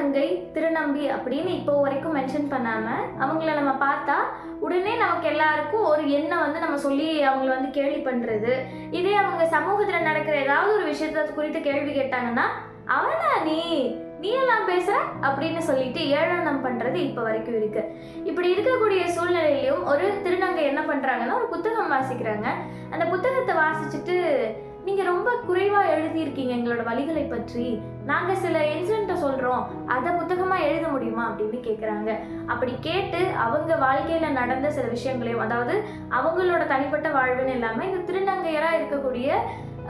திருநங்கை திருநம்பி அப்படின்னு இப்போ வரைக்கும் மென்ஷன் பண்ணாம அவங்கள நம்ம பார்த்தா உடனே நமக்கு எல்லாருக்கும் ஒரு எண்ணம் வந்து நம்ம சொல்லி அவங்கள வந்து கேள்வி பண்றது. இதே அவங்க சமூகத்துல நடக்கிற ஏதாவது ஒரு விஷயத்த குறித்து கேள்வி கேட்டாங்கன்னா அவனா நீ? நீ எல்லாம் பேசுற? அப்படின்னு சொல்லிட்டு ஏழனம் பண்றது இப்ப வரைக்கும் இருக்கு. இப்படி இருக்கக்கூடிய சூழ்நிலையிலும் ஒரு திருநங்கை என்ன பண்றாங்கன்னா ஒரு புத்தகம் வாசிக்கிறாங்க. அந்த புத்தகத்தை வாசிச்சுட்டு நீங்க குறைவா எழுதியிருக்கீங்க எங்களோட வழிகளை பற்றி. நாங்க சில இன்சிடென்ட்டை சொல்றோம். அதை புத்தகமா எழுத முடியுமா அப்படின்னு கேட்குறாங்க அப்படி கேட்டு அவங்க வாழ்க்கையில நடந்த சில விஷயங்களையும் அதாவது அவங்களோட தனிப்பட்ட வாழ்வுன்னு இல்லாம இந்த திருநங்கையராக இருக்கக்கூடிய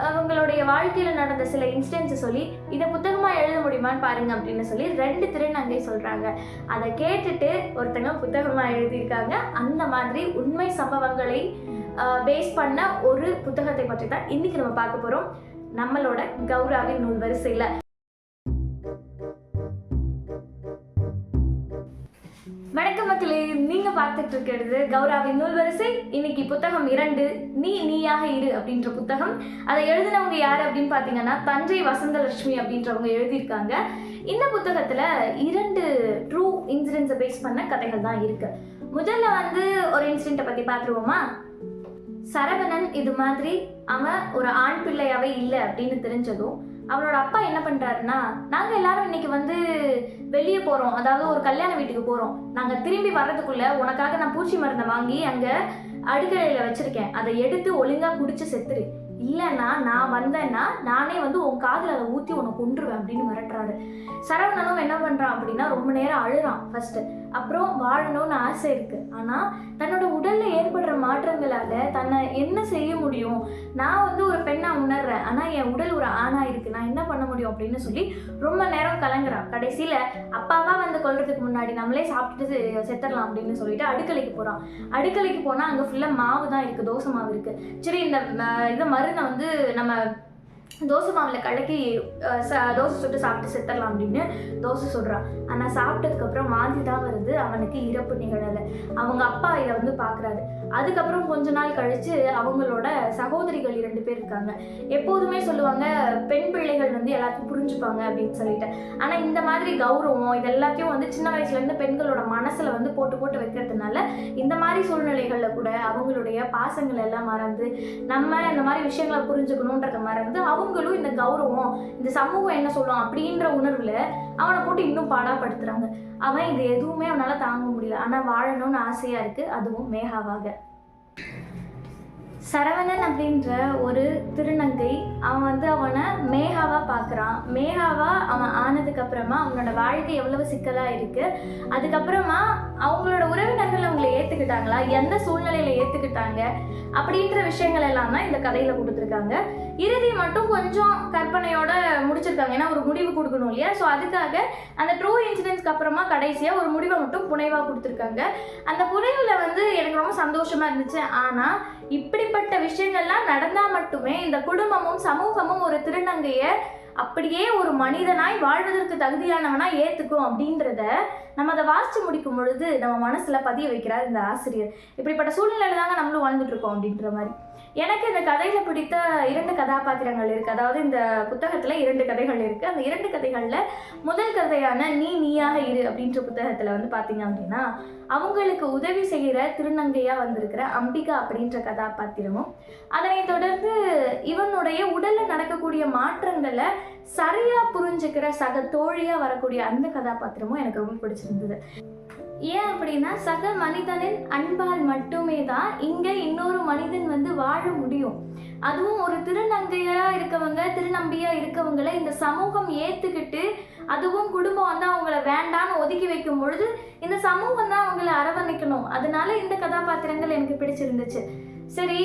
அவங்களுடைய வாழ்க்கையில நடந்த சில இன்சிடென்ட்ஸ் சொல்லி இதை புத்தகமா எழுத முடியுமான்னு பாருங்க அப்படின்னு சொல்லி ரெண்டு திருநங்கை சொல்றாங்க. அதை கேட்டுட்டு ஒருத்தங்க புத்தகமா எழுதியிருக்காங்க. அந்த மாதிரி உண்மை சம்பவங்களை பேஸ் பண்ண ஒரு புத்தகத்தை பற்றி தான் இன்னைக்கு நம்ம பார்க்க போறோம். நம்மளோட கௌராவின் நூல் வரிசையில வணக்கம் மக்களே நீங்க பார்த்துட்டு இருக்கிறது கௌராவின் நூல் வரிசை இன்னைக்கு புத்தகம் இரண்டு நீ நீயாக இரு அப்படின்ற புத்தகம். அதை எழுதினவங்க யார் அப்படின்னு பார்த்தீங்கன்னா தஞ்சை வசந்தலட்சுமி அப்படின்றவங்க எழுதியிருக்காங்க. இந்த புத்தகத்துல இரண்டு ட்ரூ இன்சிடென்ட்ஸை பேஸ் பண்ண கதைகள் தான் இருக்கு. முதல்ல வந்து ஒரு இன்சிடென்ட்டை பத்தி பார்த்துருவோமா? சரவணன் இது மாதிரி அவன் ஒரு ஆண் பிள்ளையாவே இல்லை அப்படின்னு தெரிஞ்சதும் அவனோட அப்பா என்ன பண்றாருன்னா நாங்க எல்லாரும் இன்னைக்கு வந்து வெளியே போறோம். அதாவது ஒரு கல்யாண வீட்டுக்கு போறோம். நாங்க திரும்பி வர்றதுக்குள்ள உனக்காக நான் பூச்சி மருந்தை வாங்கி அங்க அடுக்கலையில வச்சிருக்கேன். அதை எடுத்து ஒழுங்கா குடிச்சு செத்துரு. இல்லைன்னா நான் வந்தேன்னா நானே வந்து உன் காதில் அதை ஊற்றி உன்னை கொண்டுருவேன் அப்படின்னு மிரட்டுறாரு. சரவணனும் என்ன பண்ணுறான் அப்படின்னா ரொம்ப நேரம் அழுறான் ஃபர்ஸ்ட் அப்புறம் வாழணும்னு ஆசை இருக்கு. ஆனால் தன்னோட மாற்றங்களால தன்னை என்ன செய்ய முடியும்? நான் வந்து ஒரு பெண்ணா உணர்றேன். ஆனால் என் உடல் ஒரு ஆணா இருக்கு. நான் என்ன பண்ண முடியும் அப்படின்னு சொல்லி ரொம்ப நேரம் கலங்குறான். கடைசியில அப்பாவா வந்து கொள்றதுக்கு முன்னாடி நம்மளே சாப்பிட்டுட்டு செத்துடலாம் அப்படின்னு சொல்லிட்டு அடுக்கலைக்கு போறான். அடுக்கலைக்கு போனா அங்க ஃபுல்லா மாவு தான் இருக்கு. தோசை மாவு இருக்கு. சரி இந்த இந்த இதை மருந்தை வந்து நம்ம தோசை மாவில் கலக்கி ச- தோசை சுட்டு சாப்பிட்டு செத்துடலாம் அப்படின்னு தோசை சுடுறான் ஆனால் சாப்பிட்டதுக்கப்புறம் மாந்தி தான் வருது. அவனுக்கு இறப்பு நிகழலை. அவங்க அப்பா இதை வந்து பார்க்குறாரு அதுக்கப்புறம் கொஞ்ச நாள் கழிச்சு அவங்களோட சகோதரிகள் இரண்டு பேர் இருக்காங்க. எப்போதுமே சொல்லுவாங்க பெண் பிள்ளைகள் வந்து எல்லாத்தையும் புரிஞ்சுப்பாங்க அப்படின்னு சொல்லிட்டு. ஆனால் இந்த மாதிரி கௌரவம் இது எல்லாத்தையும் வந்து சின்ன வயசுலேருந்து பெண்களோட மனசில் வந்து போட்டு போட்டு வைக்கிறதுனால இந்த மாதிரி சூழ்நிலைகளில் கூட அவங்களுடைய பாசங்கள் எல்லாம் மறந்து நம்ம இந்த மாதிரி விஷயங்களை புரிஞ்சுக்கணுன்றத மறந்து அவங்களும் இந்த கௌரவம் இந்த சமூகம் என்ன சொல்லும் அப்படின்ற உணர்வில் அவனை போட்டு இன்னும் பாடாப்படுத்துகிறாங்க அவன் இது எதுவுமே அவனால் தாங்க முடியல. ஆனால் வாழணும்னு ஆசையாக இருக்குது அதுவும் மேகாவாக. சரவணன் அப்படின்ற ஒரு திருநங்கை அவன் வந்து அவனை மேகாவாக பார்க்குறான். மேகாவாக அவன் ஆனதுக்கப்புறமா அவனோட வாழ்க்கை எவ்வளவு சிக்கலாக இருக்குது அதுக்கப்புறமா அவங்களோட உறவினர் அவங்களை ஏத்துக்கிட்டாங்களா? எந்த சூழ்நிலையில ஏத்துக்கிட்டாங்க? அப்படின்ற விஷயங்கள் எல்லாம் தான் இந்த கதையில கொடுத்துருக்காங்க. இறுதி மட்டும் கொஞ்சம் கற்பனையோட முடிச்சிருக்காங்க. ஏன்னா ஒரு முடிவு கொடுக்கணும் இல்லையா? ஸோ அதுக்காக அந்த ட்ரூ இன்சிடென்ட்ஸ்க்கு அப்புறமா கடைசியா ஒரு முடிவை மட்டும் புனைவா கொடுத்துருக்காங்க. அந்த புனைவுல வந்து எனக்கு ரொம்ப சந்தோஷமா இருந்துச்சு. ஆனா இப்படிப்பட்ட விஷயங்கள்லாம் நடந்தா மட்டுமே இந்த குடும்பமும் சமூகமும் ஒரு திருநங்கையை அப்படியே ஒரு மனிதனாய் வாழ்வதற்கு தகுதியானவனா ஏற்றுக்கும் அப்படின்றத நம்ம அதை வாசித்து முடிக்கும் பொழுது நம்ம மனசில் பதிய வைக்கிறார் இந்த ஆசிரியர். இப்படிப்பட்ட சூழ்நிலையில் தாங்க நம்மளும் வாழ்ந்துட்டு இருக்கோம் அப்படின்ற மாதிரி. எனக்கு இந்த கதையில பிடித்த இரண்டு கதாபாத்திரங்கள் இருக்கு. அதாவது இந்த புத்தகத்துல இரண்டு கதைகள் இருக்கு. அந்த இரண்டு கதைகள்ல முதல் கதையான நீ நீயாக இரு அப்படின்ற புத்தகத்துல வந்து பாத்தீங்க அப்படின்னா அவங்களுக்கு உதவி செய்கிற திருநங்கையா வந்திருக்கிற அம்பிகா அப்படின்ற கதாபாத்திரமும் அதனைத் தொடர்ந்து இவனுடைய உடல்ல நடக்கக்கூடிய மாற்றங்களை சரியா புரிஞ்சுக்கிற சக தோழியா வரக்கூடிய அந்த கதாபாத்திரமும் எனக்கு ரொம்ப பிடிச்சிருந்தது. ஏன் அப்படின்னா சக மனிதனின் அன்பால் மட்டுமே தான் இங்கே இன்னொரு மனிதன் வந்து வாழ முடியும். அதுவும் ஒரு திருநங்கையராக இருக்கவங்க திருநம்பியாக இருக்கவங்களை இந்த சமூகம் ஏற்றுக்கிட்டு அதுவும் குடும்பம் வந்து அவங்கள வேண்டான்னு ஒதுக்கி வைக்கும் பொழுது இந்த சமூகம் தான் அவங்கள அரவணைக்கணும். அதனால இந்த கதாபாத்திரங்கள் எனக்கு பிடிச்சிருந்துச்சு. சரி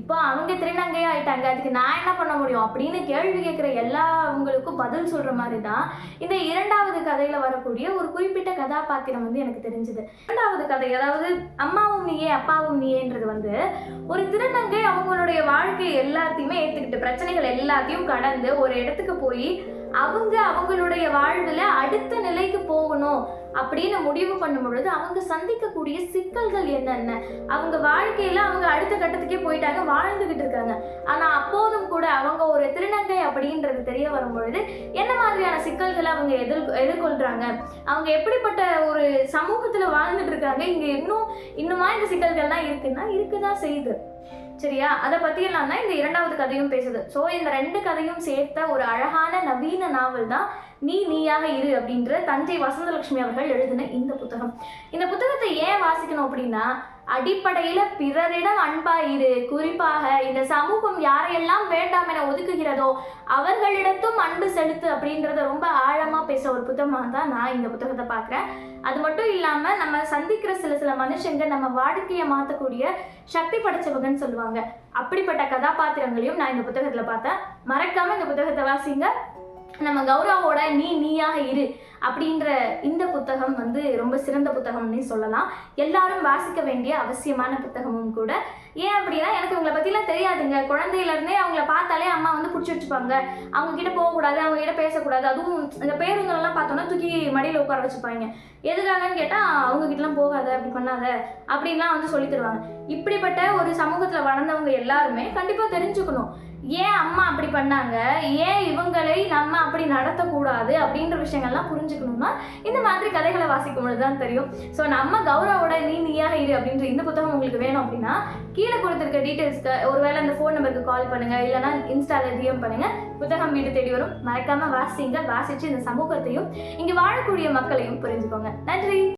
இப்போ அவங்க திருநங்கையா ஆயிட்டாங்க. அதுக்கு நான் என்ன பண்ண முடியும்? அப்படின்னு கேள்வி கேட்குற எல்லாவங்களுக்கும் பதில் சொல்கிற மாதிரி தான் இந்த இரண்டாவது கதையில வரக்கூடிய ஒரு குறிப்பிட்ட கதாபாத்திரம் வந்து எனக்கு தெரிஞ்சது. இரண்டாவது கதை அதாவது அம்மாவும் நீயே அப்பாவும் நீயேன்றது வந்து ஒரு திருநங்கை அவங்களுடைய வாழ்க்கை எல்லாத்தையுமே ஏத்துக்கிட்டு பிரச்சனைகள் எல்லாத்தையும் கடந்து ஒரு இடத்துக்கு போய் அவங்க அவங்களுடைய வாழ்வில் அடுத்த நிலைக்கு போகணும் அப்படின்னு முடிவு பண்ணும் பொழுது அவங்க சந்திக்கக்கூடிய சிக்கல்கள் என்னென்ன? அவங்க வாழ்க்கையில அவங்க அடுத்த கட்டத்துக்கே போயிட்டாங்க வாழ்ந்துகிட்டு இருக்காங்க. ஆனா அவங்க ஒரு திருநங்கை அப்படின்றது தெரிய வரும்பொழுது என்ன மாதிரியான சிக்கல்களை அவங்க எதிர் எதிர்கொள்றாங்க? அவங்க எப்படிப்பட்ட ஒரு சமூகத்துல வாழ்ந்துட்டு இருக்காங்க? இங்க இன்னும் இன்னுமா இந்த சிக்கல்கள்லாம் இருக்குன்னா இருக்குதான் செய்யுது. சரியா? அதை பற்றியெல்லாம் தான் இந்த இரண்டாவது கதையும் பேசுது. ஸோ இந்த ரெண்டு கதையும் சேர்த்த ஒரு அழகான நவீன நாவல் தான் நீ நீயாக இரு அப்படின்ற தஞ்சை வசந்தலட்சுமி அவர்கள் எழுதின இந்த புத்தகம். இந்த புத்தகத்தை ஏன் வாசிக்கணும் அப்படின்னா அடிப்படையில பிறரிடம் அன்பா இரு. குறிப்பாக இந்த சமூகம் யாரையெல்லாம் வேண்டாம் என ஒதுக்குகிறதோ அவர்களிடத்தும் அன்பு செலுத்து அப்படின்றத ரொம்ப ஆழமா பேச ஒரு புத்தகமாக தான் நான் இந்த புத்தகத்தை பார்க்குறேன். அது மட்டும் இல்லாம நம்ம சந்திக்கிற சில சில மனுஷங்க நம்ம வாழ்க்கையை மாற்றக்கூடிய சக்தி படைச்சவங்கன்னு சொல்லுவாங்க. அப்படிப்பட்ட கதாபாத்திரங்களையும் நான் இந்த புத்தகத்துல பார்த்தேன். மறக்காம இந்த புத்தகத்தை வாசிங்க. நம்ம கௌரவோட நீ நீயாக இரு அப்படின்ற இந்த புத்தகம் வந்து ரொம்ப சிறந்த புத்தகம்னே சொல்லலாம். எல்லாரும் வாசிக்க வேண்டிய அவசியமான புத்தகமும் கூட. ஏன் அப்படின்னா எனக்கு இவங்களை பற்றிலாம் தெரியாதுங்க. குழந்தையிலேருந்தே அவங்கள பார்த்தாலே அம்மா வந்து பிடிச்சி வச்சுப்பாங்க. அவங்க கிட்ட போகக்கூடாது அவங்க கிட்ட பேசக்கூடாது. அதுவும் இந்த பேருந்துலலாம் பார்த்தோன்னா தூக்கி மடியில் உட்கார வச்சுப்பாங்க. எதுக்காகன்னு கேட்டால் அவங்க கிட்டலாம் போகாத அப்படி பண்ணாத அப்படின்லாம் வந்து சொல்லி தருவாங்க. இப்படிப்பட்ட ஒரு சமூகத்தில் வளர்ந்தவங்க எல்லாருமே கண்டிப்பாக தெரிஞ்சுக்கணும். ஏன் அம்மா அப்படி பண்ணாங்க? ஏன் இவங்களை நம்ம அப்படி நடத்தக்கூடாது? அப்படின்ற விஷயங்கள்லாம் புரிஞ்சுக்கணும்னா இந்த மாதிரி கதைகளை வாசிக்கும் பொழுது தான் தெரியும். ஸோ நம்ம கௌரவோட நீ நீயாக இரு அப்படின்ற இந்த புத்தகம் உங்களுக்கு வேணும் அப்படின்னா கீழே கொடுத்துருக்க டீட்டெயில்ஸ்க்கு ஒருவேளை அந்த ஃபோன் நம்பருக்கு கால் பண்ணுங்கள் இல்லைனா இன்ஸ்டால டிஎம் பண்ணுங்கள் புத்தகம் வீடு தேடி வரும். மறக்காமல் வாசிங்க. வாசித்து இந்த சமூகத்தையும் இங்கே வாழக்கூடிய மக்களையும் புரிஞ்சுக்கோங்க. நன்றி!